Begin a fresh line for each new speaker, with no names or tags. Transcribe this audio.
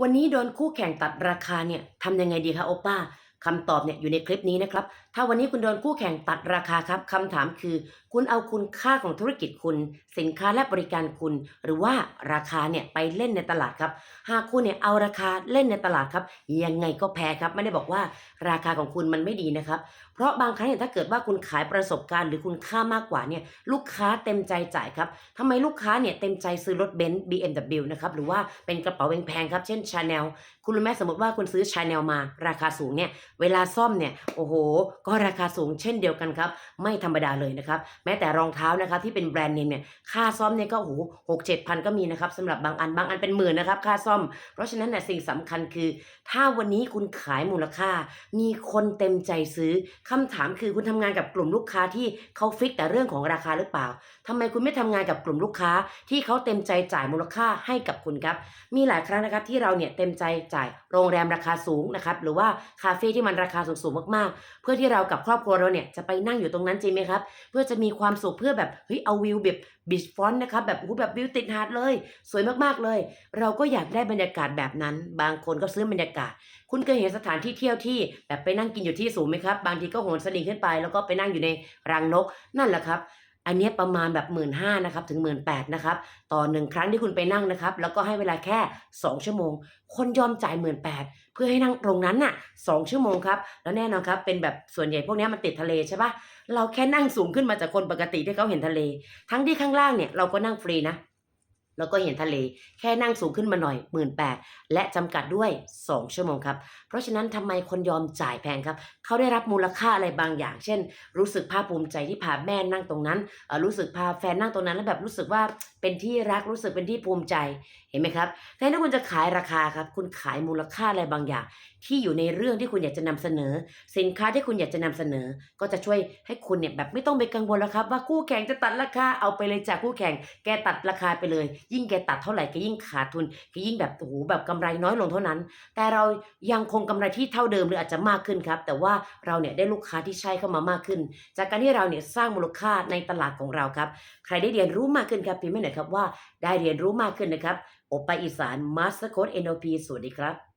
วันนี้โดนคู่แข่งตัดราคาเนี่ยทำยังไงดีคะโอป้า คำตอบเนี่ยอยู่ในคลิปนี้นะครับ ถ้าวันนี้คุณโดนคู่แข่งตัดราคาครับคำถามคือ คุณเอาคุณค่าของธุรกิจคุณ สินค้าและบริการคุณ หรือว่าราคาเนี่ยไปเล่นในตลาดครับ หากคุณเนี่ยเอาราคาเล่นในตลาดครับ ยังไงก็แพ้ครับ ไม่ได้บอกว่าราคาของคุณมันไม่ดีนะครับ เพราะบางครั้งเนี่ยถ้าเกิดว่าคุณขายประสบการณ์หรือคุณค่ามากกว่าเนี่ยลูกค้าเต็มใจจ่ายครับทำไมลูกค้าเนี่ยเต็มใจซื้อรถเบนซ์ BMW นะครับหรือว่าเป็นกระเป๋าแพงๆครับเช่น Chanel คุณรู้ไหมสมมติว่าคุณซื้อ Chanel มาราคาสูงเนี่ยเวลาซ่อมเนี่ยโอ้โห ก็ราคาสูงเช่นเดียวกันครับ ไม่ธรรมดาเลยนะครับ แม้แต่รองเท้านะครับที่เป็นแบรนด์เนมเนี่ยค่าซ่อมเนี่ยก็โอ้โหหกเจ็ดพันก็มีนะครับสำหรับบางอันบางอันเป็นหมื่นนะครับค่าซ่อม เพราะฉะนั้นเนี่ยสิ่งสำคัญคือ ถ้าวันนี้คุณขายมูลค่า มีคนเต็มใจซื้อคำถามคือคุณทำงานกับกลุ่มลูกค้าที่เขาฟิกแต่เรื่องของราคาหรือเปล่าทำไมคุณไม่ทำงานกับกลุ่มลูกค้าที่เขาเต็มใจจ่ายมูลค่าให้กับคุณครับมีหลายครั้งนะครับที่เราเนี่ยเต็มใจจ่ายโรงแรมราคาสูงนะครับหรือว่าคาเฟ่ที่มันราคาสูงๆมากๆ เพื่อที่เรากับครอบครัวเราเนี่ยจะไปนั่งอยู่ตรงนั้นจริงไหมครับ เพื่อจะมีความสุขเพื่อแบบเฮ้ยเอาวิวแบบบีชฟอนต์นะครับแบบโอ้แบบวิวติดหาดเลย สวยมากๆเลย เราก็อยากได้บรรยากาศแบบนั้น บางคนก็ซื้อบรรยากาศ คุณเคยเห็นสถานที่เที่ยวที่ แบบไปนั่งกินอยู่ที่สูงไหมครับ บางทีก็โหนสลิงขึ้นไป แล้วก็ไปนั่งอยู่ในรังนกนั่นแหละครับ อันนี้ประมาณแบบหมื่นห้านะครับถึงหมื่นแปดนะครับต่อหนึ่งครั้งที่คุณไปนั่งนะครับ แล้วก็ให้เวลาแค่ 2 ชั่วโมง คนยอมจ่ายหมื่นแปดเพื่อให้นั่งตรงนั้นน่ะสองชั่วโมงครับ แล้วแน่นอนครับเป็นแบบส่วนใหญ่พวกนี้มันติดทะเลใช่ปะเราแค่นั่งสูงขึ้นมาจากคนปกติที่เขาเห็นทะเล ทั้งที่ข้างล่างเนี่ยเราก็นั่งฟรีนะ แล้วก็เห็นทะเลแค่นั่งสูงขึ้นมาหน่อยหมื่นแปดและจำกัดด้วย 2 ชั่วโมงครับ เพราะฉะนั้นทำไมคนยอมจ่ายแพงครับ เขาได้รับมูลค่าอะไรบางอย่าง เช่น รู้สึกภาคภูมิใจที่พาแม่นั่งตรงนั้น รู้สึกพาแฟนนั่งตรงนั้น แล้วแบบรู้สึกว่าเป็นที่รักรู้สึกเป็นที่ภูมิใจเห็นไหมครับแทนที่คุณจะขายราคาครับ คุณขายมูลค่าอะไรบางอย่าง ที่อยู่ในเรื่องที่คุณอยากจะนำเสนอ สินค้าที่คุณอยากจะนำเสนอ ก็จะช่วยให้คุณเนี่ยแบบไม่ต้องไปกังวลแล้วครับ ว่าคู่แข่งจะตัดราคาเอาไปเลยจากคู่แข่ง แกตัดราคาไปเลยยิ่งแกตัดเท่าไหร่แกยิ่งขาดทุนแกยิ่งแบบโอ้โหแบบกำไรน้อยลงเท่านั้น แต่เรายังคงกำไรที่เท่าเดิมหรืออาจจะมากขึ้นครับ แต่ว่าเราเนี่ยได้ลูกค้าที่ใช้เข้ามามากขึ้น จากการที่เราเนี่ยสร้างมูลค่าในตลาดของเราครับ ใครได้เรียนรู้มากขึ้นครับพิมพ์ให้หน่อยครับว่าได้เรียนรู้มากขึ้นนะครับอบไปอีสานมาสเตอร์โค้ด NLP สวัสดีครับ